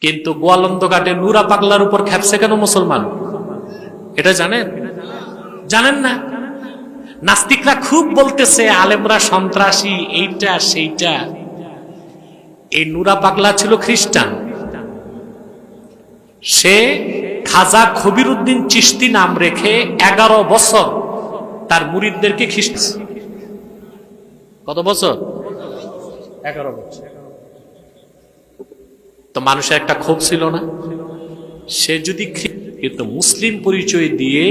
কিন্তু গোয়ালন্দ ঘাটে নুরা পাগলার উপর খেপছে কেন মুসলমান? এটা জানেন? জানেন না? নাস্তিকরা খুব বলতেছে, আলেমরা সন্ত্রাসী, এইটা, সেইটা। এই নুরা পাগলা ছিল খ্রিস্টান। সে খাজা খবির উদ্দিন চিস্তি নাম রেখে এগারো বছর তার মুরিদদেরকে খ্রিস্ট কত বছর? এগারো বছর। তো মানুষের একটা ক্ষোভ ছিল না। সে যদি কিন্তু মুসলিম পরিচয় দিয়ে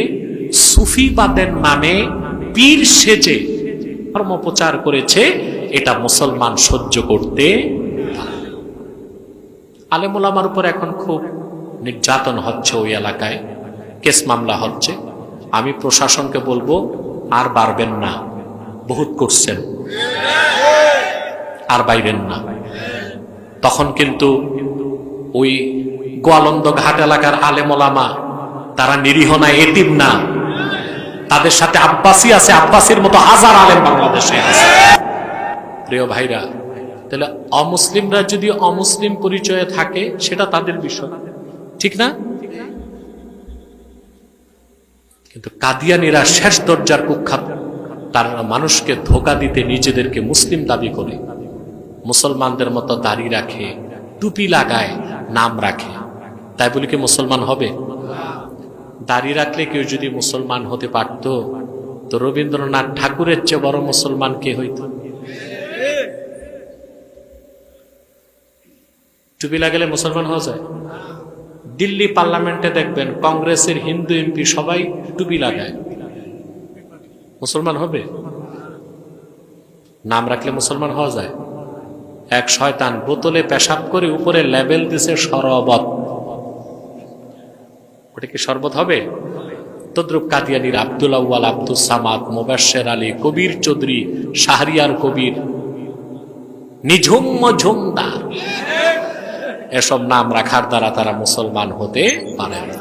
সুফিবাদের নামে পীর সেজে ধর্ম প্রচার করেছে, এটা মুসলমান সহ্য করতে। আলেমুলামার উপর এখন খুব নির্যাতন হচ্ছে ওই এলাকায়, কেস মামলা হচ্ছে। আমি প্রশাসনকে বলব, আর বাড়বেন না, বহুত করছেন। আর বাইরেন না। তখন কিন্তু ওই গোয়ালন্দ ঘাট এলাকার আলেমোলামা তারা নিরীহ না, এতিম না। তাদের সাথে আব্বাসি আছে, আব্বাসির মতো হাজার আলেম বাংলাদেশে আছে। প্রিয় ভাইরা, তাহলে অমুসলিমরা যদি অমুসলিম পরিচয়ে থাকে, সেটা তাদের বিষয়। ঠিক না? কিন্তু কাদিয়ানিরা শেষ দরজার কুখ্যাত। তারা মানুষকে ধোকা দিতে নিজেদেরকে মুসলিম দাবি করে। মুসলমানদের মতো দাড়ি রাখে, টুপি লাগায় নাম রাখে। তাই বলি কি মুসলমান হবে? দাড়ি রাখলে কেউ যদি মুসলমান হতে পারত, তো রবীন্দ্রনাথ ঠাকুরের চেয়ে বড় মুসলমান কে হইত? টুপি লাগালে মুসলমান হওয়া যায়? দিল্লি পার্লামেন্টে দেখবেন কংগ্রেসের হিন্দু এমপি সবাই টুপি লাগায়। মুসলমান হবে? নাম রাখলে মুসলমান হওয়া যায়? এক শয়তান বোতলে পেশাব করে উপরে লেবেল দিছে শরবত। ওটা কি শরবত হবে? তদ্রুপ কাদিয়ানির আব্দুল আউ্বাল আব্দুল সামাদ, মোবাশের আলী, কবির চৌধুরী, শাহরিয়ার কবির। নিঝুম এসব নাম রাখার দ্বারা তারা মুসলমান হতে পারে